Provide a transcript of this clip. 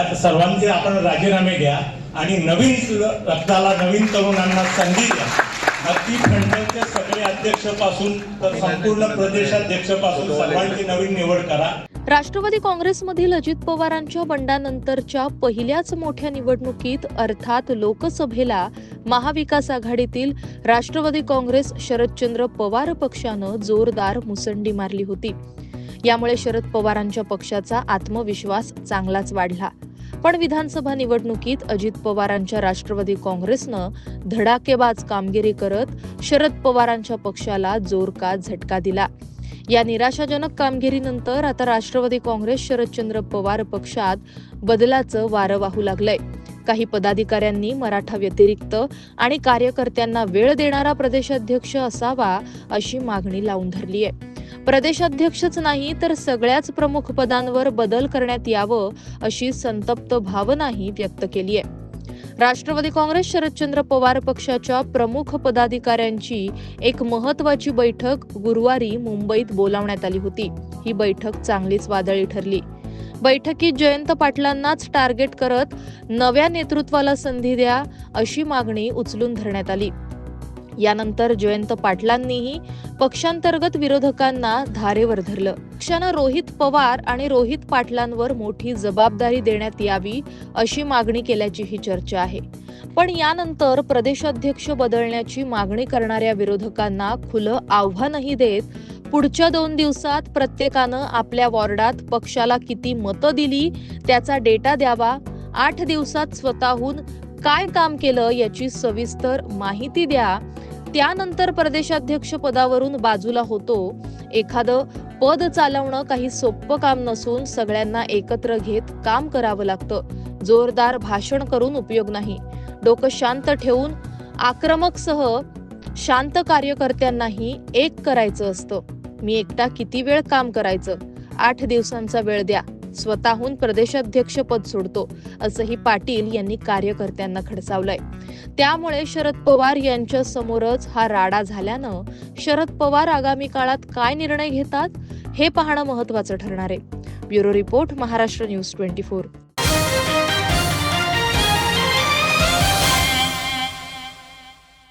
सर्वांचे आपण राजीनामे घ्या आणि नवीन रक्ताला नवीन तरुणांना संधी द्या. नक्की फ्रंटलचे सगळे अध्यक्षपासून तर संपूर्ण प्रदेशाध्यक्षपासून सर्वांची नवीन निवड करा. राष्ट्रवादी काँग्रेसमधील अजित पवारांच्या बंडानंतरच्या पहिल्याच मोठ्या निवडणुकीत अर्थात लोकसभेला महाविकास आघाडीतील राष्ट्रवादी काँग्रेस शरदचंद्र पवार पक्षानं जोरदार मुसंडी मारली होती. यामुळे शरद पवारांच्या पक्षाचा आत्मविश्वास चांगलाच वाढला. पण विधानसभा निवडणुकीत अजित पवारांच्या राष्ट्रवादी काँग्रेसनं धडाकेबाज कामगिरी करत शरद पवारांच्या पक्षाला जोरका झटका दिला. या निराशाजनक कामगिरीनंतर आता राष्ट्रवादी काँग्रेस शरदचंद्र पवार पक्षात बदलाचं वारं वाहू लागलंय. काही पदाधिकाऱ्यांनी मराठा व्यतिरिक्त आणि कार्यकर्त्यांना वेळ देणारा प्रदेशाध्यक्ष असावा अशी मागणी लावून धरली आहे प्रदेशाध्यक्षच नाही तर सगळ्याच प्रमुख पदांवर बदल करण्यात यावं अशी संतप्त भावनाही व्यक्त केली आहे. राष्ट्रवादी काँग्रेस शरदचंद्र पवार पक्षाच्या प्रमुख पदाधिकाऱ्यांची एक महत्वाची बैठक गुरुवारी मुंबईत बोलावण्यात आली होती. ही बैठक चांगलीच वादळी ठरली. बैठकीत जयंत पाटलांनाच टार्गेट करत नव्या नेतृत्वाला संधी द्या अशी मागणी उचलून धरण्यात आली. यानंतर जयंत पाटलांनीही पक्षांतर्गत विरोधकांना धारेवर धरलं. पक्षानं रोहित पवार आणि रोहित पाटलांवर मोठी जबाबदारी देण्यात यावी अशी मागणी केल्याचीही चर्चा आहे. पण यानंतर प्रदेशाध्यक्ष बदलण्याची मागणी करणाऱ्या विरोधकांना खुलं आव्हानही देत पुढच्या दोन दिवसात प्रत्येकानं आपल्या वॉर्डात पक्षाला किती मतं दिली त्याचा डेटा द्यावा आठ दिवसात स्वतःहून काय काम केलं याची सविस्तर माहिती द्या त्यानंतर प्रदेशाध्यक्ष पदावरून बाजूला होतो. एखादं पद चालवणं काही सोपं काम नसून सगळ्यांना एकत्र घेत काम करावं लागतं. जोरदार भाषण करून उपयोग नाही. डोकं शांत ठेवून आक्रमकसह शांत कार्यकर्त्यांनाही एक करायचं असतं. मी एकटा किती वेळ काम करायचं? आठ दिवसांचा वेळ द्या. स्वतःहून प्रदेशाध्यक्ष पद सोडतो असंही पाटील यांनी कार्यकर्त्यांना खडसावलंय. त्यामुळे शरद पवार यांच्या समोरच हा राडा झाल्यानं शरद पवार आगामी काळात काय निर्णय घेतात हे पाहणं महत्वाचं ठरणार आहे. Bureau report Maharashtra news twenty four.